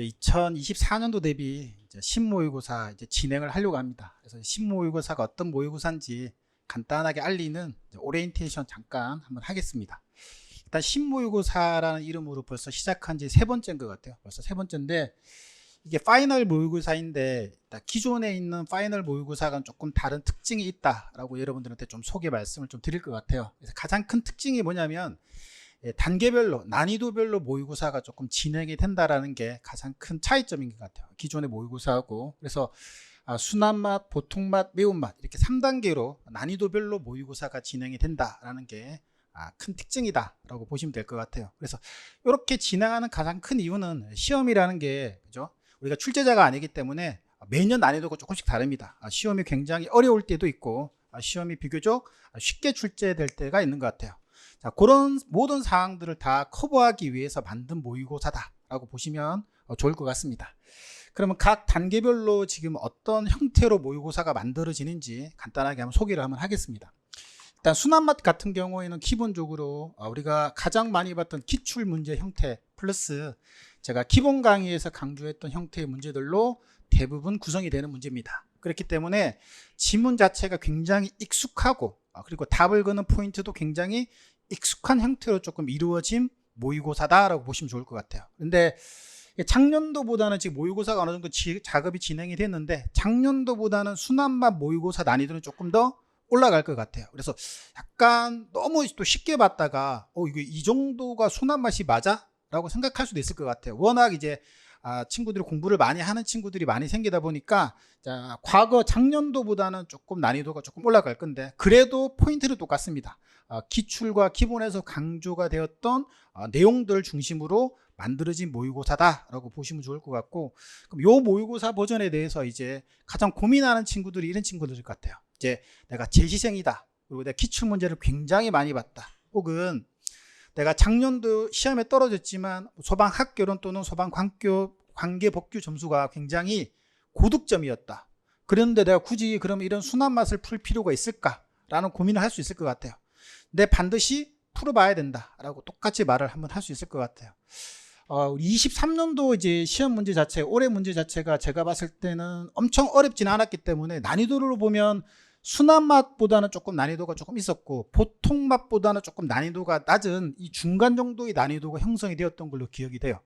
2024년도 대비 이제 신모의고사 이제 진행을 하려고 합니다. 그래서 신모의고사가 어떤 모의고사인지 간단하게 알리는 이제 오리엔테이션 잠깐 한번 하겠습니다. 일단 신모의고사라는 이름으로 벌써 시작한 지 세 번째인 것 같아요. 벌써 세 번째인데 이게 파이널 모의고사인데 기존에 있는 파이널 모의고사가 조금 다른 특징이 있다라고 여러분들한테 좀 소개 말씀을 좀 드릴 것 같아요. 그래서 가장 큰 특징이 뭐냐면 예, 단계별로 난이도별로 모의고사가 조금 진행이 된다라는 게 가장 큰 차이점인 것 같아요. 기존의 모의고사하고 그래서 아, 순한 맛, 보통 맛, 매운 맛 이렇게 3단계로 난이도별로 모의고사가 진행이 된다라는 게 아, 큰 특징이다라고 보시면 될 것 같아요. 그래서 이렇게 진행하는 가장 큰 이유는 시험이라는 게 그죠? 우리가 출제자가 아니기 때문에 매년 난이도가 조금씩 다릅니다. 아, 시험이 굉장히 어려울 때도 있고 아, 시험이 비교적 쉽게 출제될 때가 있는 것 같아요. 자, 그런 모든 사항들을 다 커버하기 위해서 만든 모의고사다라고 보시면 어, 좋을 것 같습니다. 그러면 각 단계별로 지금 어떤 형태로 모의고사가 만들어지는지 간단하게 한번 소개를 한번 하겠습니다. 일단 순한맛 같은 경우에는 기본적으로 어, 우리가 가장 많이 봤던 기출 문제 형태 플러스 제가 기본 강의에서 강조했던 형태의 문제들로 대부분 구성이 되는 문제입니다. 그렇기 때문에 지문 자체가 굉장히 익숙하고 어, 그리고 답을 거는 포인트도 굉장히 익숙한 형태로 조금 이루어진 모의고사다라고 보시면 좋을 것 같아요. 근데 작년도보다는 지금 모의고사가 어느 정도 지, 작업이 진행이 됐는데 작년도보다는 순한맛 모의고사 난이도는 조금 더 올라갈 것 같아요. 그래서 약간 너무 또 쉽게 봤다가 어 이거 이 정도가 순한 맛이 맞아? 라고 생각할 수도 있을 것 같아요. 워낙 이제 아, 친구들이 공부를 많이 하는 친구들이 많이 생기다 보니까 자, 과거 작년도보다는 조금 난이도가 조금 올라갈 건데 그래도 포인트는 똑같습니다. 아, 기출과 기본에서 강조가 되었던 아, 내용들 중심으로 만들어진 모의고사다라고 보시면 좋을 것 같고 그럼 요 모의고사 버전에 대해서 이제 가장 고민하는 친구들이 이런 친구들일 것 같아요. 이제 내가 재시생이다. 그리고 내가 기출 문제를 굉장히 많이 봤다. 혹은 내가 작년도 시험에 떨어졌지만 소방 학교론 또는 소방 관교 관계 법규 점수가 굉장히 고득점이었다. 그런데 내가 굳이 그럼 이런 순한 맛을 풀 필요가 있을까라는 고민을 할 수 있을 것 같아요. 근데 반드시 풀어봐야 된다라고 똑같이 말을 한번 할 수 있을 것 같아요. 어, 23년도 이제 시험 문제 자체, 올해 문제 자체가 제가 봤을 때는 엄청 어렵진 않았기 때문에 난이도를 보면 순한 맛보다는 조금 난이도가 조금 있었고 보통 맛보다는 조금 난이도가 낮은 이 중간 정도의 난이도가 형성이 되었던 걸로 기억이 돼요.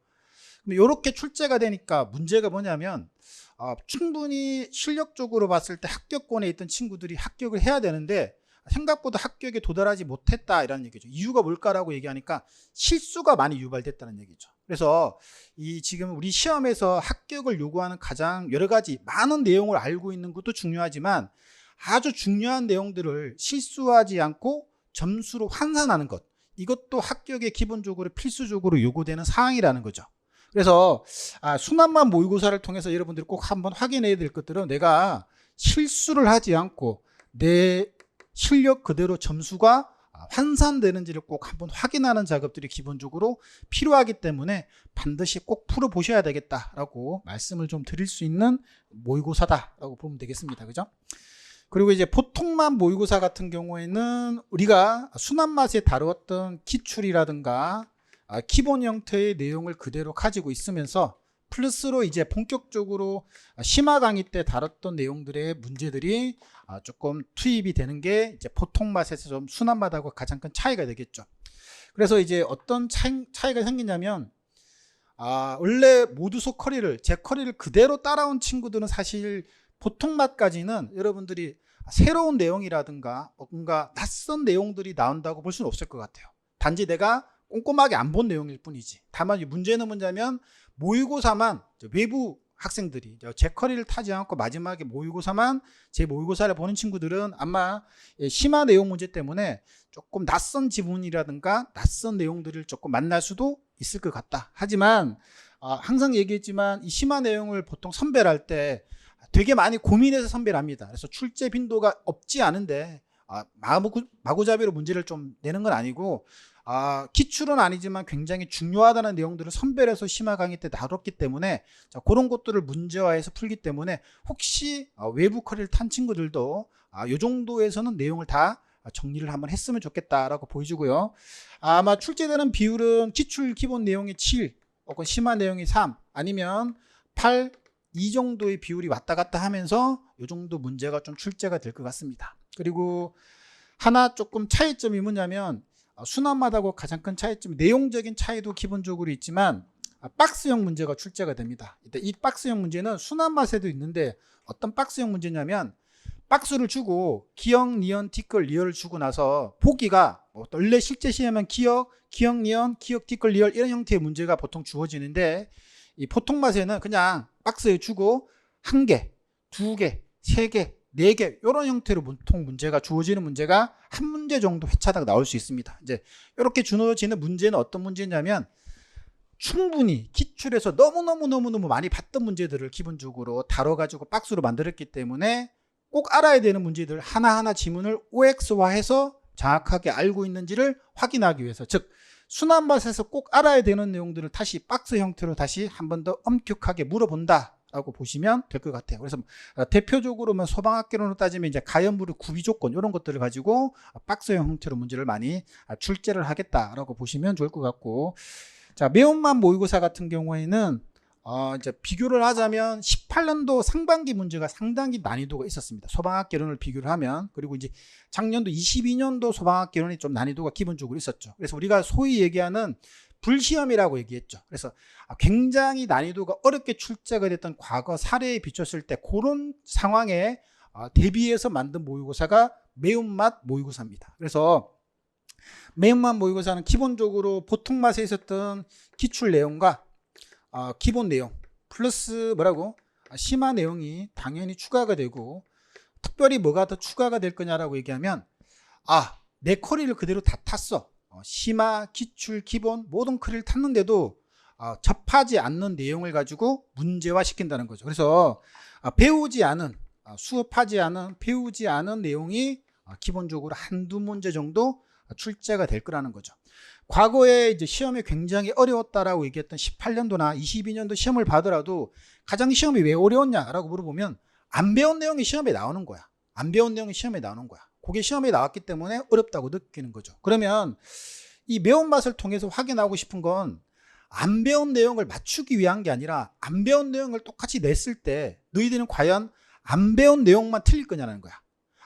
이렇게 출제가 되니까 문제가 뭐냐면 어, 충분히 실력적으로 봤을 때 합격권에 있던 친구들이 합격을 해야 되는데 생각보다 합격에 도달하지 못했다 이라는 얘기죠. 이유가 뭘까라고 얘기하니까 실수가 많이 유발됐다는 얘기죠. 그래서 이 지금 우리 시험에서 합격을 요구하는 가장 여러 가지 많은 내용을 알고 있는 것도 중요하지만 아주 중요한 내용들을 실수하지 않고 점수로 환산하는 것. 이것도 합격에 기본적으로 필수적으로 요구되는 사항이라는 거죠. 그래서 아, 순환만 모의고사를 통해서 여러분들이 꼭 한번 확인해야 될 것들은 내가 실수를 하지 않고 내 실력 그대로 점수가 환산되는지를 꼭 한번 확인하는 작업들이 기본적으로 필요하기 때문에 반드시 꼭 풀어보셔야 되겠다라고 말씀을 좀 드릴 수 있는 모의고사다라고 보면 되겠습니다. 그죠? 그리고 이제 보통만 모의고사 같은 경우에는 우리가 순한 맛에 다루었던 기출이라든가 아, 기본 형태의 내용을 그대로 가지고 있으면서 플러스로 이제 본격적으로 심화 강의 때 다뤘던 내용들의 문제들이 아, 조금 투입이 되는 게 이제 보통 맛에서 좀 순한 맛하고 가장 큰 차이가 되겠죠. 그래서 이제 어떤 차이, 차이가 생기냐면 아, 원래 모두소 커리를 제 커리를 그대로 따라온 친구들은 사실 보통 맛까지는 여러분들이 새로운 내용이라든가 뭔가 낯선 내용들이 나온다고 볼 수는 없을 것 같아요. 단지 내가 꼼꼼하게 안 본 내용일 뿐이지. 다만 문제는 뭐냐면 모의고사만 외부 학생들이 제 커리를 타지 않고 마지막에 모의고사만 제 모의고사를 보는 친구들은 아마 심화 내용 문제 때문에 조금 낯선 지문이라든가 낯선 내용들을 조금 만날 수도 있을 것 같다. 하지만 아, 항상 얘기했지만 이 심화 내용을 보통 선별할 때 되게 많이 고민해서 선별을 합니다. 그래서 출제 빈도가 없지 않은데 아, 마구, 마구잡이로 문제를 좀 내는 건 아니고 아, 기출은 아니지만 굉장히 중요하다는 내용들을 선별해서 심화 강의 때 다뤘기 때문에 자, 그런 것들을 문제화해서 풀기 때문에 혹시 아, 외부 커리를 탄 친구들도 아, 요 정도에서는 내용을 다 정리를 한번 했으면 좋겠다라고 보여주고요. 아마 출제되는 비율은 기출 기본 내용이 7, 혹은 심화 내용이 3, 아니면 8, 이 정도의 비율이 왔다 갔다 하면서 이 정도 문제가 좀 출제가 될 것 같습니다. 그리고 하나 조금 차이점이 뭐냐면 어, 순환맛하고 가장 큰 차이점 내용적인 차이도 기본적으로 있지만 아, 박스형 문제가 출제가 됩니다. 이 박스형 문제는 순환맛에도 있는데 어떤 박스형 문제냐면 박스를 주고 기억, 니언, 티끌, 리얼을 주고 나서 보기가 뭐 원래 실제 시험은 기억, 기억, 니언, 기억, 티끌, 리얼 이런 형태의 문제가 보통 주어지는데 이 보통 맛에는 그냥 박스에 주고 한 개, 두 개, 세 개, 네 개 이런 형태로 보통 문제가 주어지는 문제가 한 문제 정도 회차당 나올 수 있습니다. 이제 이렇게 주어지는 문제는 어떤 문제냐면 충분히 기출에서 너무너무너무너무 많이 봤던 문제들을 기본적으로 다뤄가지고 박스로 만들었기 때문에 꼭 알아야 되는 문제들 하나하나 지문을 OX화해서 정확하게 알고 있는지를 확인하기 위해서 즉 순환밭에서 꼭 알아야 되는 내용들을 다시 박스 형태로 다시 한 번 더 엄격하게 물어본다. 라고 보시면 될 것 같아요. 그래서 어, 대표적으로만 소방학개론으로 따지면 이제 가연부를 구비 조건 이런 것들을 가지고 박스형 형태로 문제를 많이 아, 출제를 하겠다라고 보시면 좋을 것 같고 자 매운맛 모의고사 같은 경우에는 어, 이제 비교를 하자면 18년도 상반기 문제가 상당히 난이도가 있었습니다. 소방학 개론을 비교를 하면 그리고 이제 작년도 22년도 소방학 개론이 좀 난이도가 기본적으로 있었죠. 그래서 우리가 소위 얘기하는 불시험이라고 얘기했죠. 그래서 굉장히 난이도가 어렵게 출제가 됐던 과거 사례에 비췄을 때 그런 상황에 어, 대비해서 만든 모의고사가 매운맛 모의고사입니다. 그래서 매운맛 모의고사는 기본적으로 보통 맛에 있었던 기출 내용과 어, 기본 내용 플러스 뭐라고? 아, 심화 내용이 당연히 추가가 되고 특별히 뭐가 더 추가가 될 거냐라고 얘기하면 아 내 커리를 그대로 다 탔어. 어, 심화 기출 기본 모든 커리를 탔는데도 어, 접하지 않는 내용을 가지고 문제화 시킨다는 거죠. 그래서 아, 배우지 않은 아, 수업하지 않은 배우지 않은 내용이 아, 기본적으로 한두 문제 정도 출제가 될 거라는 거죠. 과거에 이제 시험이 굉장히 어려웠다라고 얘기했던 18년도나 22년도 시험을 봐더라도 가장 시험이 왜 어려웠냐라고 물어보면 안 배운 내용이 시험에 나오는 거야. 안 배운 내용이 시험에 나오는 거야. 그게 시험에 나왔기 때문에 어렵다고 느끼는 거죠. 그러면 이 매운맛을 통해서 확인하고 싶은 건 안 배운 내용을 맞추기 위한 게 아니라 안 배운 내용을 똑같이 냈을 때 너희들은 과연 안 배운 내용만 틀릴 거냐는 거야.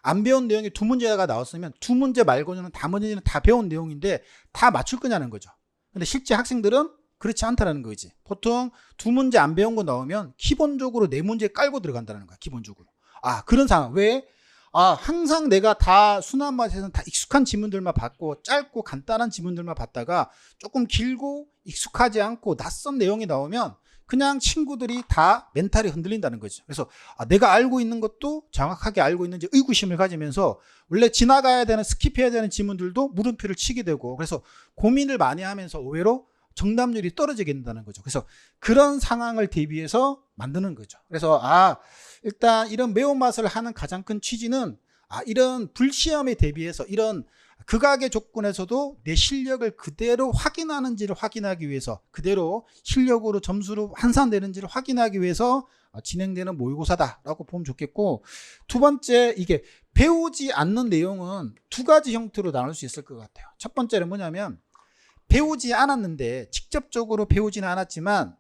안 배운 내용이 두 문제가 나왔으면 두 문제 말고는 나머지는 다 배운 내용인데 다 맞출 거냐는 거죠. 근데 실제 학생들은 그렇지 않다라는 거지. 보통 두 문제 안 배운 거 나오면 기본적으로 네 문제 깔고 들어간다는 거야. 기본적으로. 아 그런 상황. 왜? 아 항상 내가 다 순환 맛에서는 다 익숙한 지문들만 받고 짧고 간단한 지문들만 받다가 조금 길고 익숙하지 않고 낯선 내용이 나오면 그냥 친구들이 다 멘탈이 흔들린다는 거죠. 그래서 아, 내가 알고 있는 것도 정확하게 알고 있는지 의구심을 가지면서 원래 지나가야 되는 스킵해야 되는 지문들도 물음표를 치게 되고 그래서 고민을 많이 하면서 의외로 정답률이 떨어지게 된다는 거죠. 그래서 그런 상황을 대비해서 만드는 거죠. 그래서 아 일단 이런 매운맛을 하는 가장 큰 취지는 아 이런 불시험에 대비해서 이런 극악의 조건에서도 내 실력을 그대로 확인하는지를 확인하기 위해서 그대로 실력으로 점수로 환산되는지를 확인하기 위해서 어, 진행되는 모의고사다라고 보면 좋겠고 두 번째 이게 배우지 않는 내용은 두 가지 형태로 나눌 수 있을 것 같아요. 첫 번째는 뭐냐면 배우지 않았는데 직접적으로 배우지는 않았지만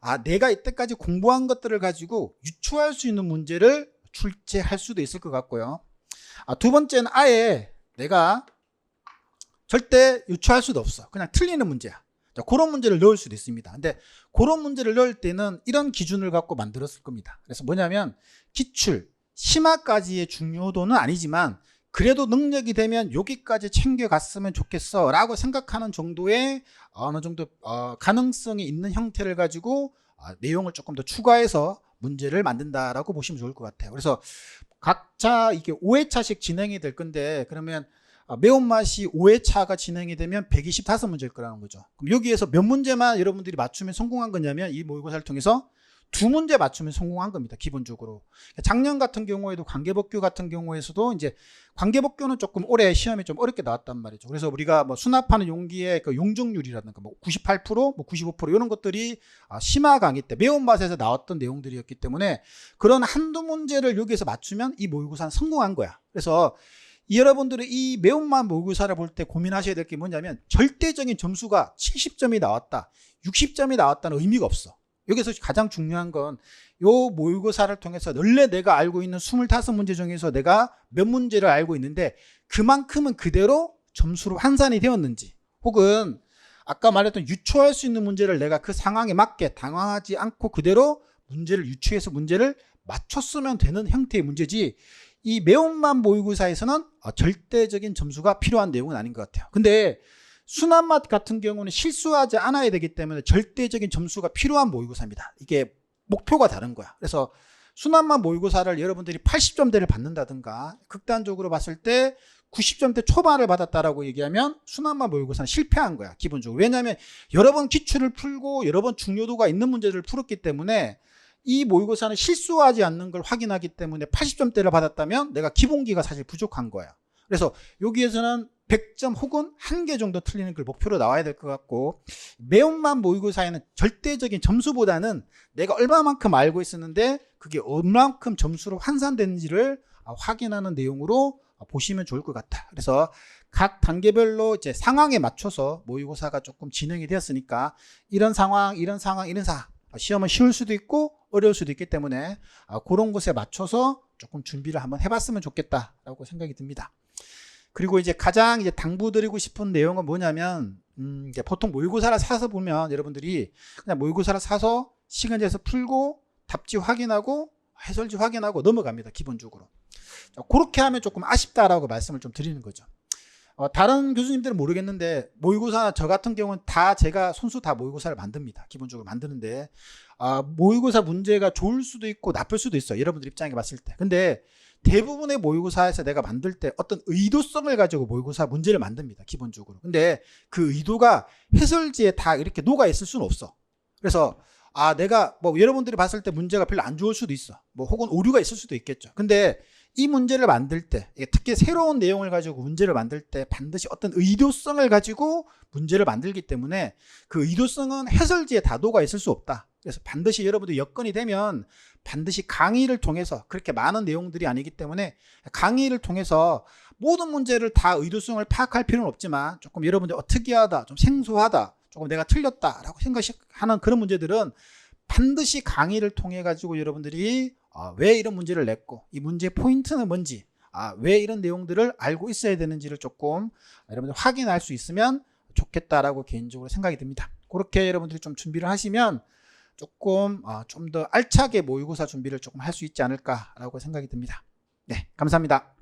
아 내가 이때까지 공부한 것들을 가지고 유추할 수 있는 문제를 출제할 수도 있을 것 같고요. 아, 두 번째는 아예 내가 절대 유추할 수도 없어. 그냥 틀리는 문제야. 자, 그런 문제를 넣을 수도 있습니다. 근데 그런 문제를 넣을 때는 이런 기준을 갖고 만들었을 겁니다. 그래서 뭐냐면 기출, 심화까지의 중요도는 아니지만 그래도 능력이 되면 여기까지 챙겨갔으면 좋겠어 라고 생각하는 정도의 어느 정도 어, 가능성이 있는 형태를 가지고 어, 내용을 조금 더 추가해서 문제를 만든다라고 보시면 좋을 것 같아요. 그래서 각자 이게 5회차씩 진행이 될 건데 그러면 아, 매운맛이 5회차가 진행이 되면 125문제일 거라는 거죠. 그럼 여기에서 몇 문제만 여러분들이 맞추면 성공한 거냐면 이 모의고사를 통해서 두 문제 맞추면 성공한 겁니다. 기본적으로. 작년 같은 경우에도 관계법규 같은 경우에서도 이제 관계법규는 조금 올해 시험이 좀 어렵게 나왔단 말이죠. 그래서 우리가 뭐 수납하는 용기의 그 용적률이라든가 뭐 98%, 뭐 95% 이런 것들이 아, 심화 강의 때 매운맛에서 나왔던 내용들이었기 때문에 그런 한두 문제를 여기에서 맞추면 이 모의고사는 성공한 거야. 그래서 여러분들이 이 매운맛 모의고사를 볼 때 고민하셔야 될 게 뭐냐면 절대적인 점수가 70점이 나왔다, 60점이 나왔다는 의미가 없어. 여기서 가장 중요한 건 요 모의고사를 통해서 원래 내가 알고 있는 25문제 중에서 내가 몇 문제를 알고 있는데 그만큼은 그대로 점수로 환산이 되었는지 혹은 아까 말했던 유추할 수 있는 문제를 내가 그 상황에 맞게 당황하지 않고 그대로 문제를 유추해서 문제를 맞췄으면 되는 형태의 문제지 이 매운맛 모의고사에서는 어, 절대적인 점수가 필요한 내용은 아닌 것 같아요. 근데 순한 맛 같은 경우는 실수하지 않아야 되기 때문에 절대적인 점수가 필요한 모의고사입니다. 이게 목표가 다른 거야. 그래서 순한 맛 모의고사를 여러분들이 80점대를 받는다든가 극단적으로 봤을 때 90점대 초반을 받았다라고 얘기하면 순한 맛 모의고사는 실패한 거야. 기본적으로. 왜냐하면 여러 번 기출을 풀고 여러 번 중요도가 있는 문제를 풀었기 때문에 이 모의고사는 실수하지 않는 걸 확인하기 때문에 80점대를 받았다면 내가 기본기가 사실 부족한 거야. 그래서 여기에서는 100점 혹은 한 개 정도 틀리는 걸 목표로 나와야 될 것 같고 매운맛 모의고사에는 절대적인 점수보다는 내가 얼마만큼 알고 있었는데 그게 얼마만큼 점수로 환산되는지를 확인하는 내용으로 보시면 좋을 것 같아. 그래서 각 단계별로 이제 상황에 맞춰서 모의고사가 조금 진행이 되었으니까 이런 상황, 이런 상황, 이런 상황 시험은 쉬울 수도 있고 어려울 수도 있기 때문에 아, 그런 것에 맞춰서 조금 준비를 한번 해봤으면 좋겠다라고 생각이 듭니다. 그리고 이제 가장 이제 당부드리고 싶은 내용은 뭐냐면 음, 보통 모의고사를 사서 보면 여러분들이 그냥 모의고사를 사서 시간 내서 풀고 답지 확인하고 해설지 확인하고 넘어갑니다 기본적으로 자, 그렇게 하면 조금 아쉽다라고 말씀을 좀 드리는 거죠. 어, 다른 교수님들은 모르겠는데 모의고사 저 같은 경우는 다 제가 손수 다 모의고사를 만듭니다. 기본적으로 만드는데 아, 모의고사 문제가 좋을 수도 있고 나쁠 수도 있어요. 여러분들 입장에 봤을 때. 근데 대부분의 모의고사에서 내가 만들 때 어떤 의도성을 가지고 모의고사 문제를 만듭니다. 기본적으로. 근데 그 의도가 해설지에 다 이렇게 녹아 있을 수는 없어. 그래서 아 내가 뭐 여러분들이 봤을 때 문제가 별로 안 좋을 수도 있어. 뭐 혹은 오류가 있을 수도 있겠죠. 근데 이 문제를 만들 때 특히 새로운 내용을 가지고 문제를 만들 때 반드시 어떤 의도성을 가지고 문제를 만들기 때문에 그 의도성은 해설지에 다 녹아 있을 수 없다. 그래서 반드시 여러분들 여건이 되면 반드시 강의를 통해서 그렇게 많은 내용들이 아니기 때문에 강의를 통해서 모든 문제를 다 의도성을 파악할 필요는 없지만 조금 여러분들 어, 특이하다, 좀 생소하다, 조금 내가 틀렸다라고 생각하는 그런 문제들은 반드시 강의를 통해 가지고 여러분들이 아, 왜 이런 문제를 냈고 이 문제의 포인트는 뭔지 아, 왜 이런 내용들을 알고 있어야 되는지를 조금 여러분들 확인할 수 있으면 좋겠다라고 개인적으로 생각이 듭니다. 그렇게 여러분들이 좀 준비를 하시면 조금 어, 좀더 알차게 모의고사 준비를 조금 할 수 있지 않을까라고 생각이 듭니다. 네, 감사합니다.